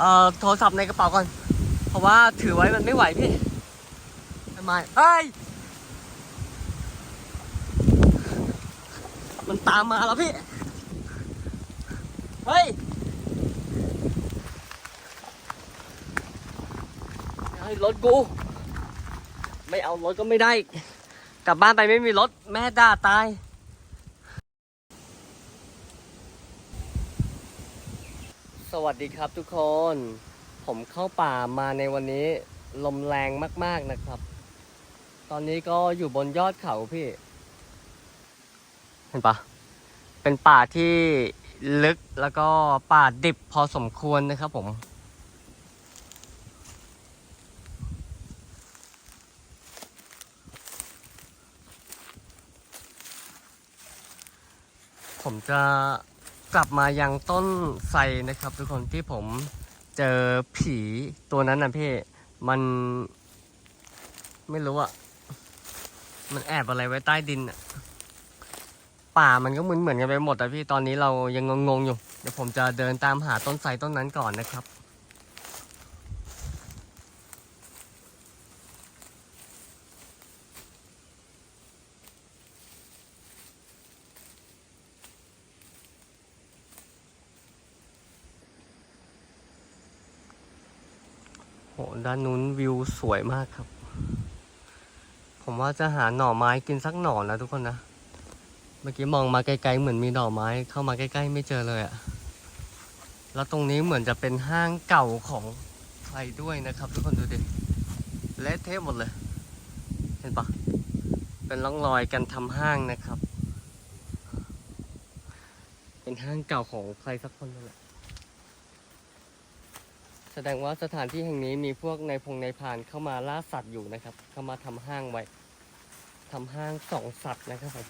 เอ่อโทรศัพท์ในกระเป๋าก่อน เพราะว่าถือไว้มันไม่ไหวพี่ทำไมเอ้ยมันตามมาแล้วพี่ เฮ้ยเฮ้ยรถกู ไม่เอารถก็ไม่ได้ กลับบ้านไปไม่มีรถแม่ด่าตาย วัสดีครับทุกคน ผมเข้าป่ามาในวันนี้ ลมแรงมากๆนะครับ ตอนนี้ก็อยู่บนยอดเขาพี่ เห็นปะเป็นป่าที่ลึกแล้วก็ป่าดิบพอสมควรนะครับผมผมจะ กลับมายังต้นไทรนะครับทุกคนที่ผมเจอผีตัวนั้นนะพี่มันไม่รู้อะมันแอบอะไรไว้ใต้ดินอะป่ามันก็เหมือนเหมือนกันไปหมดแต่พี่ตอนนี้เรายังงงๆอยู่ เดี๋ยวผมจะเดินตามหาต้นไทรต้นนั้นก่อนนะครับ ด้านนู้นวิวสวยมากครับ ผมว่าจะหาหน่อไม้กินสักหน่อนะทุกคนนะ เมื่อกี้มองมาไกลๆเหมือนมีหน่อไม้เข้ามาใกล้ๆไม่เจอเลยอะแล้วตรงนี้เหมือนจะเป็นห้างเก่าของใครด้วยนะครับ ทุกคนดูดิเละเทะหมดเลย เห็นปะเป็นร่องรอยการทำห้างนะครับ เป็นห้างเก่าของใครสักคนนั่นแหละ ดงว่าสถานที่แห่งนี้มีพวกในายพงในายพานเข้ามาล่าสัตว์อยู่นะครับ เข้ามาทำห้างไว้ทำห้างสองสัตว์นะครับผม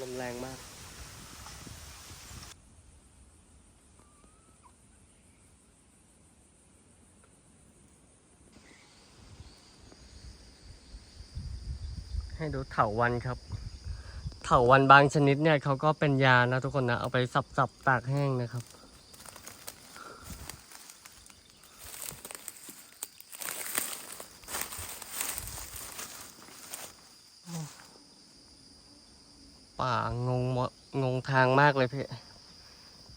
ลมแรงมากให้ดูเถาวันครับ เถาวันบางชนิดเนี่ยเขาก็เป็นยานะทุกคนนะ เอาไปสับๆตากแห้งนะครับ ป่างงงงทางมากเลยพี่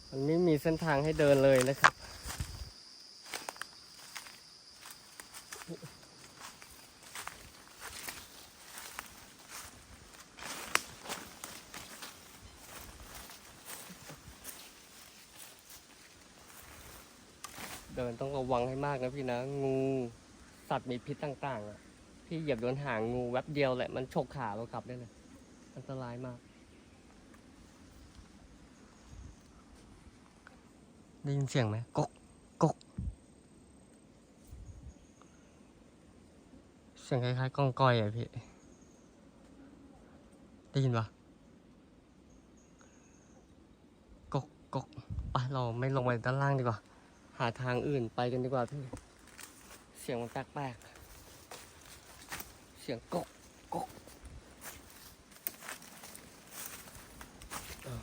มันไม่มีเส้นทางให้เดินเลยนะครับ เดินต้องระวังให้มากนะพี่นะ งูสัตว์มีพิษต่างๆอะพี่เหยียบโดนหางงูแวบเดียวแหละมันฉกขาเรากลับได้เลยอันตรายมากได้ยินเสียงไหมกกกกเสียงคล้ายๆก้องก้อยอะพี่ได้ยินปะกกกกไปเราไม่ลงไปด้านล่างดีกว่า หาทางอื่นไปกันดีกว่าพี่ เสียงมันแปลกๆ เสียงกกกกออ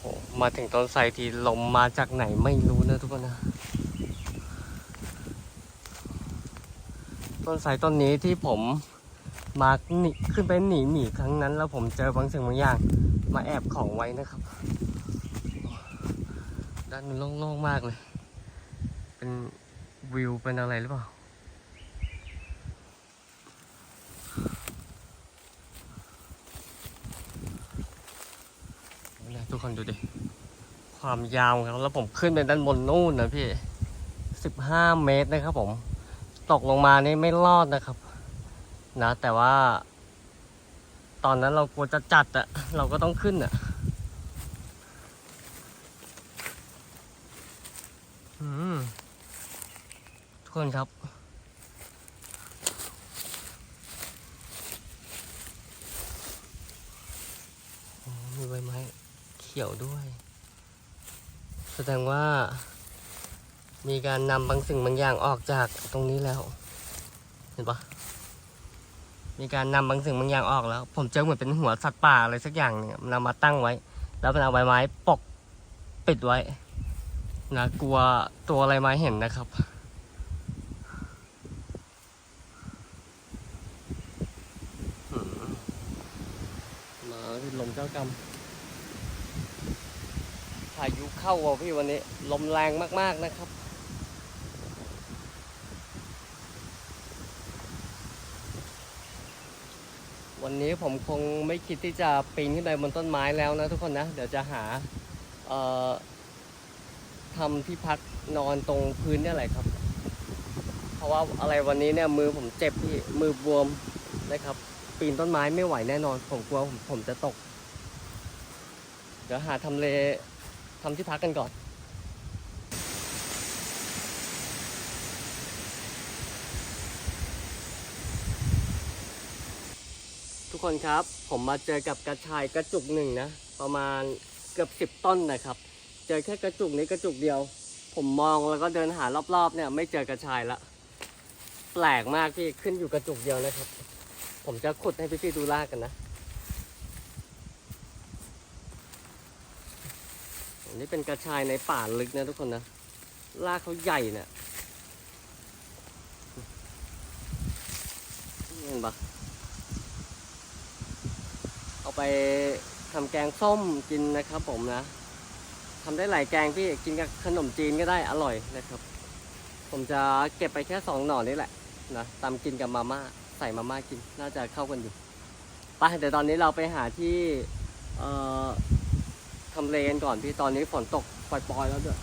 โอ้มาถึงต้นไทรทีลมมาจากไหนไม่รู้นะทุกคนนะ ต้นไทรต้นนี้ที่ผมมาหนีขึ้นไปหนีหมีครั้งนั้น แล้วผมเจอบางสิ่งบางอย่าง มาแอบของไว้นะครับ ด้านนู้นโล่งๆมากเลย เป็นวิวเป็นอะไรหรือเปล่า ทุกคนดูดิ ความยาวของเขาแล้วผมขึ้นไปด้านบนนู่นนะพี่สิบห้าเมตรนะครับผม ตกลงมานี่ไม่รอดนะครับ นะ แต่ว่า ตอนนั้นเรากลัวจะจัดอะเราก็ต้องขึ้นอะอืม ทุกคนครับ มีใบไม้เขียวด้วย แสดงว่า มีการนำบางสิ่งบางอย่างออกจากตรงนี้แล้ว เห็นปะมีการนำบางสิ่งบางอย่างออกแล้ว ผมเจอเหมือนเป็นหัวสัตว์ป่าอะไรสักอย่างเนี่ยนเอามาตั้งไว้ แล้วมันเอาใบไม้ปกปิดไว้ นะกลัวตัวอะไรมาเห็นนะครับมมาที่ลมเจ้ากรรมพายุเข้าว่ะพี่วันนี้ ลมแรงมากๆนะครับวันนี้ผมคงไม่คิดที่จะปีนขึ้นไปบนต้นไม้แล้วนะทุกคนนะ เดี๋ยวจะหาเอ่อ ทำที่พักนอนตรงพื้นเนี่ยแหละครับ เพราะว่าอะไรวันนี้เนี่ยมือผมเจ็บพี่มือบวมนะครับ ปีนต้นไม้ไม่ไหวแน่นอน ผมกลัวผมผมจะตก เดี๋ยวหาทำเลทำที่พักกันก่อนทุกคนครับผมมาเจอกับกระชายกระจุกหนึ่งนะ ประมาณเกือบสิบต้นนะครับ เจอแค่กระจุกนี้กระจุกเดียว ผมมองแล้วก็เดินหารอบๆเนี่ย ไม่เจอกระชายละแปลกมากที่ขึ้นอยู่กระจุกเดียวนะครับ ผมจะขุดให้พี่ๆดูลากกันนะอันนี้เป็นกระชายในป่าลึกนะทุกคนนะลากเขาใหญ่เนี่ยเห็นปะเอาไปทำแกงส้มกินนะครับผมนะ ทำได้หลายแกงพี่กินกับขนมจีนก็ได้อร่อยนะครับ ผมจะเก็บไปแค่สองหน่อนี่แหละนะตำกินกับมาม่าใส่มาม่ากินน่าจะเข้ากันอยู่ไปเดี๋ยวตอนนี้เราไปหาที่เอ่อทำเลกันก่อนพี่ตอนนี้ฝนตกปล่อยๆแล้วด้วย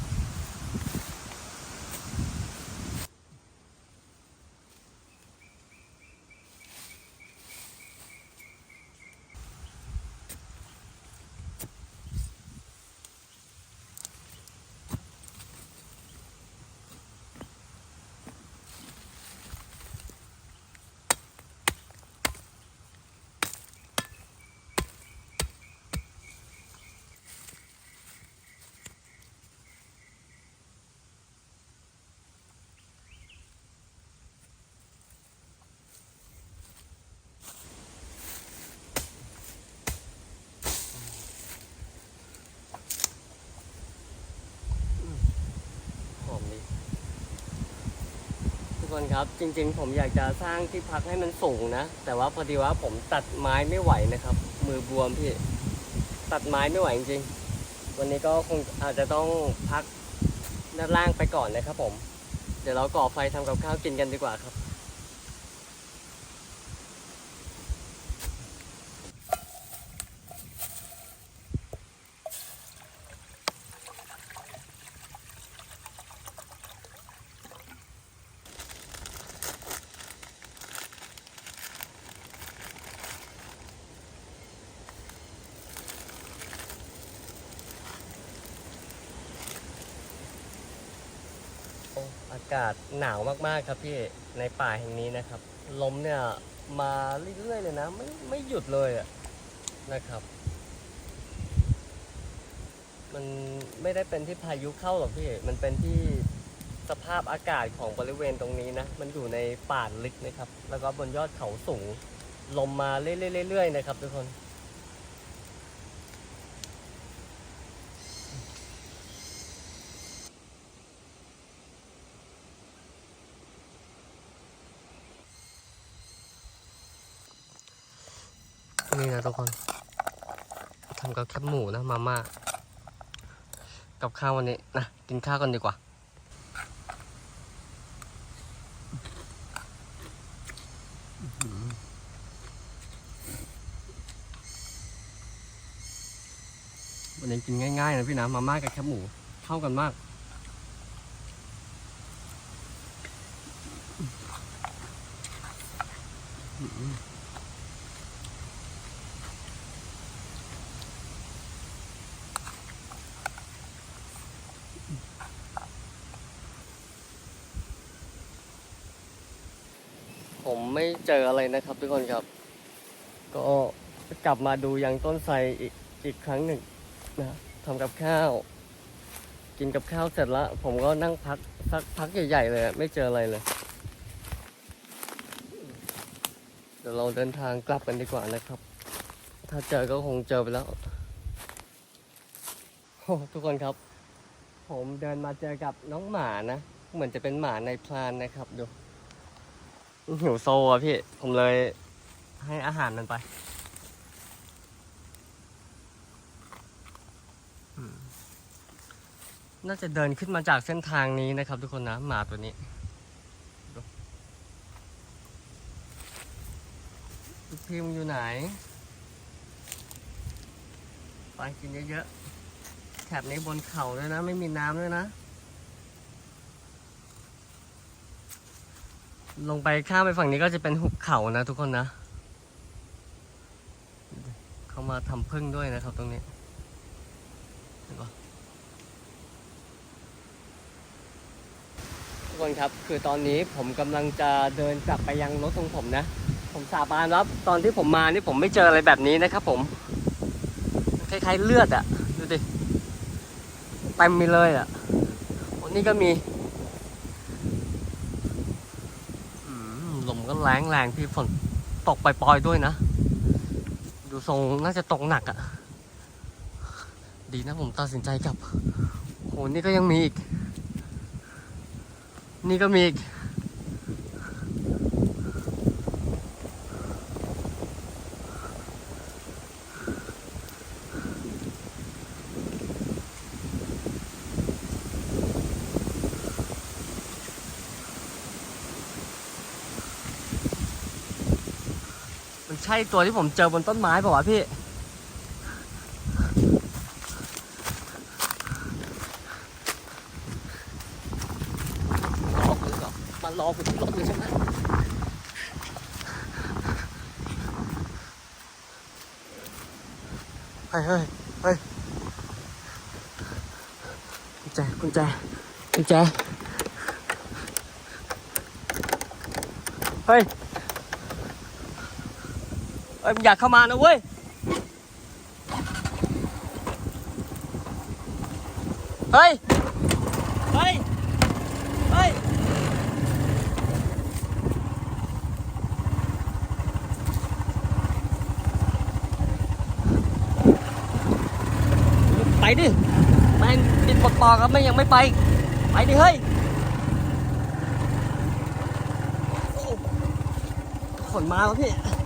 คนครับ จริง ๆ ผมอยากจะสร้างที่พักให้มันสูงนะ แต่ว่าพอดีว่าผมตัดไม้ไม่ไหวนะครับ มือบวมพี่ ตัดไม้ไม่ไหวจริงๆ วันนี้ก็คงอาจจะต้องพักด้านล่างไปก่อนนะครับผม เดี๋ยวเราก่อไฟทำกับข้าวกินกันดีกว่าครับ โอากาศหนาวมากๆครับพี่ในป่าแห่งนี้นะครับ ลมเนี่ยมาเรื่อยๆเลยนะไม่ไม่หยุดเลยอะนะครับ มันไม่ได้เป็นที่พายุเข้าหรอกพี่ มันเป็นที่สภาพอากาศของบริเวณตรงนี้นะ มันอยู่ในป่าลึกนะครับ แล้วก็บนยอดเขาสูง ลมมาเรื่อยๆๆนะครับทุกคน นี่นะทุกคนทำกับแคบหมูนะมาม่ากับข้าววันนี้นะกินข้าวกันดีกว่าวันนี้กินง่ายๆนะพี่นะมาม่ากับแคบหมูเข้ากันมาก ผมไม่เจออะไรนะครับทุกคนครับ ก็กลับมาดูยังต้นไทรอีกอีกครั้งหนึ่งนะทำกับข้าว กินกับข้าวเสร็จแล้วผมก็นั่งพักสักพักใหญ่ๆเลย ไม่เจออะไรเลยเดี๋ยวเราเดินทางกลับกันดีกว่านะครับ ถ้าเจอก็คงเจอไปแล้วโอ้ทุกคนครับ ผมเดินมาเจอกับน้องหมานะ เหมือนจะเป็นหมาในพลานนะครับดู หิวโซอะพี่ ผมเลยให้อาหารมันไปน่าจะเดินขึ้นมาจากเส้นทางนี้นะครับทุกคนนะ หมาตัวนี้ พิมพ์อยู่ไหน ไปกินเยอะๆ แถบนี้บนเขาด้วยนะ ไม่มีน้ำด้วยนะ ลงไปข้ามไปฝั่งนี้ก็จะเป็นหุบเขานะทุกคนนะ เขามาทำพึ่งด้วยนะครับตรงนี้เห็นปะทุกคนครับ คือตอนนี้ผมกำลังจะเดินกลับไปยังรถของผมนะ ผมสาบานว่าตอนที่ผมมานี่ผมไม่เจออะไรแบบนี้นะครับผม คล้ายๆเลือดอะดูดิเต็มไปเลยอะโอ้นี่ก็มีอืมลมก็ แรงแรงพี่ฝนตกปล่อยๆด้วยนะ ดูทรงน่าจะตกหนักอะดีนะผมตัดสินใจกลับโหนี่ก็ยังมีอีก นี่ก็มีอีก มันใช่ตัวที่ผมเจอบนต้นไม้เปล่าวะพี่รอคุณเหรอมารอคุณที่รถเลยใช่ไหมเฮ้ยเฮ้ยเฮ้ยกุญแจกุญแจกุญแจเฮ้ยเอ้ยมึงอยากเข้ามานะเว้ย เฮ้ย เฮ้ย เฮ้ย ไปดิแม่งปิดปลดปอกครับไม่ยังไม่ไป ไปดิเฮ้ยโอ้ขนมาแล้วพี่เ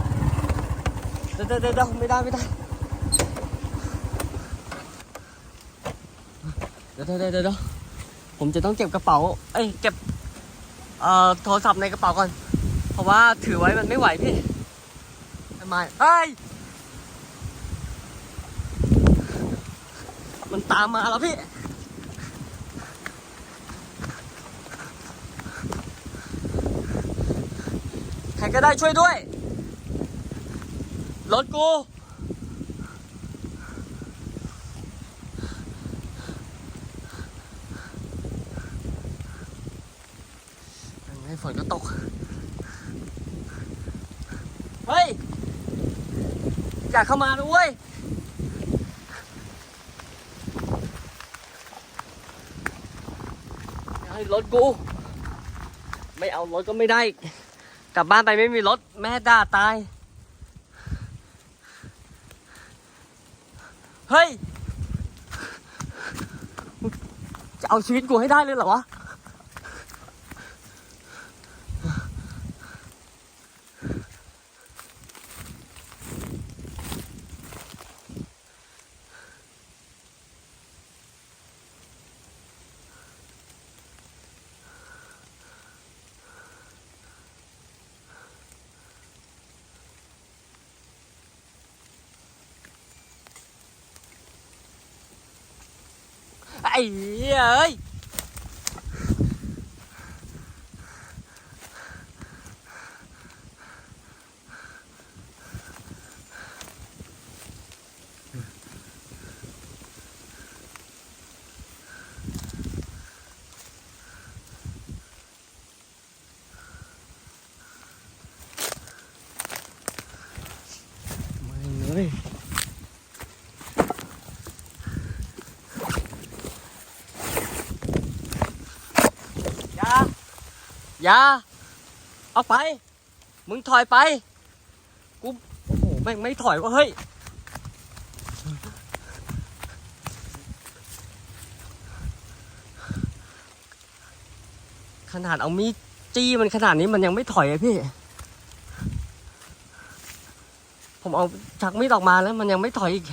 ดี๋ยวเดี๋ยวเดี๋ยวไม่ได้ไม่ได้เดี๋ยวเดี๋ยวเดี๋ยวเดี๋ยวผมจะต้องเก็บกระเป๋า เอ้ยเก็บเอ่อโทรศัพท์ในกระเป๋าก่อน เพราะว่าถือไว้มันไม่ไหวพี่ทำไมเฮ้ยมันตามมาแล้วพี่ใครก็ได้ช่วยด้วย รถกูยังไงฝนก็ตก เฮ้ย อยากเข้ามาด้วยให้รถกู ไม่เอารถก็ไม่ได้ กลับบ้านไปไม่มีรถ แม่ด่าตาย เฮ้ย จะ เอาชีวิตกูให้ได้เลยเหรอวะ ไอ้เอ้ย อย่าเอาไป มึงถอยไป กู โอ้ไม่ไม่ถอยวะเฮ้ย ขนาดเอามีดจี้มันขนาดนี้มันยังไม่ถอยอะพี่ ผมเอาชักมีดออกมาแล้วมันยังไม่ถอยอีก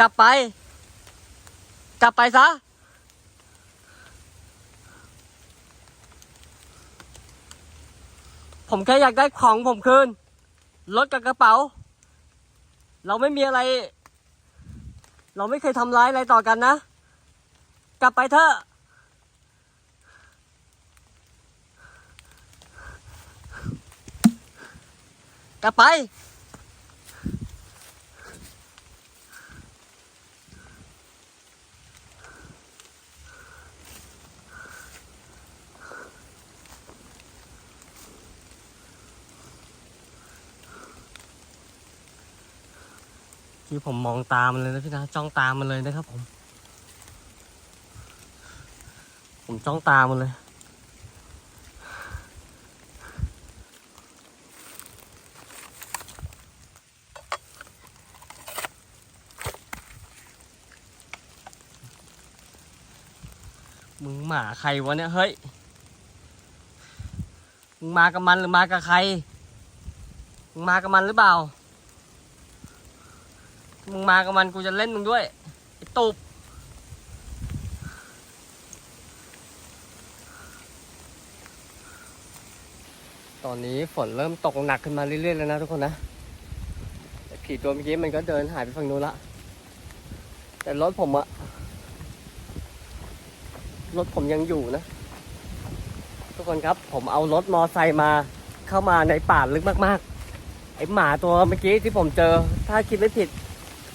กลับไป กลับไปซะ ผมแค่อยากได้ของผมคืน รถกับกระเป๋า เราไม่มีอะไร เราไม่เคยทำร้ายอะไรต่อกันนะ กลับไปเถอะกลับไป ที่ผมมองตามันเลยนะพี่นะจ้องตามันเลยนะครับ ผม ผมจ้องตามันเลย มึงหมาใครวะเนี่ย เฮ้ย มึงมากับมันหรือมากับใคร มึงมากับมันหรือเปล่า มึงมากับมันกูจะเล่นมึงด้วยไอ้ตูบตอนนี้ฝนเริ่มตกหนักขึ้นมาเรื่อยๆแล้วนะทุกคนนะแต่ผีตัวเมื่อกี้มันก็เดินหายไปฝั่งนู้นละ แต่รถผมอะรถผมยังอยู่นะ ทุกคนครับผมเอารถมอไซค์มาเข้ามาในป่าลึกมากๆไอหมาตัวเมื่อกี้ที่ผมเจอ ถ้าคิดไม่ผิด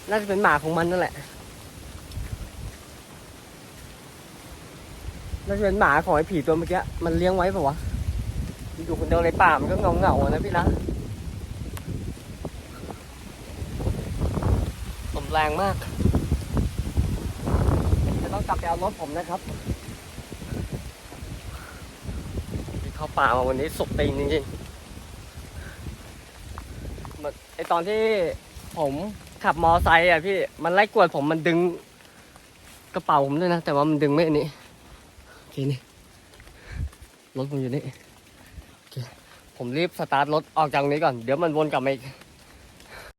น่าจะเป็นหมาของมันนั่นแหละ น่าจะเป็นหมาของไอ้ผีตัวเมื่อกี้ มันเลี้ยงไว้ปล่าวะ อยู่คนเดียวในป่ามันก็เงาเงาๆนะพี่นะลมแรงมาก จะต้องกลับไปเอารถผมนะครับเข้าป่ามาวันนี้สุกตีนจริงๆไอตอนที่ผม ขับมอไซค์อะพี่มันไล่กวดผมมันดึงกระเป๋าผมด้วยนะ แต่ว่ามันดึงไม่อันนี้โอเคนี่รถผมอยู่นี่โอเคผมรีบสตาร์ทรถออกจากตรงนี้ก่อน เดี๋ยวมันวนกลับมาอีก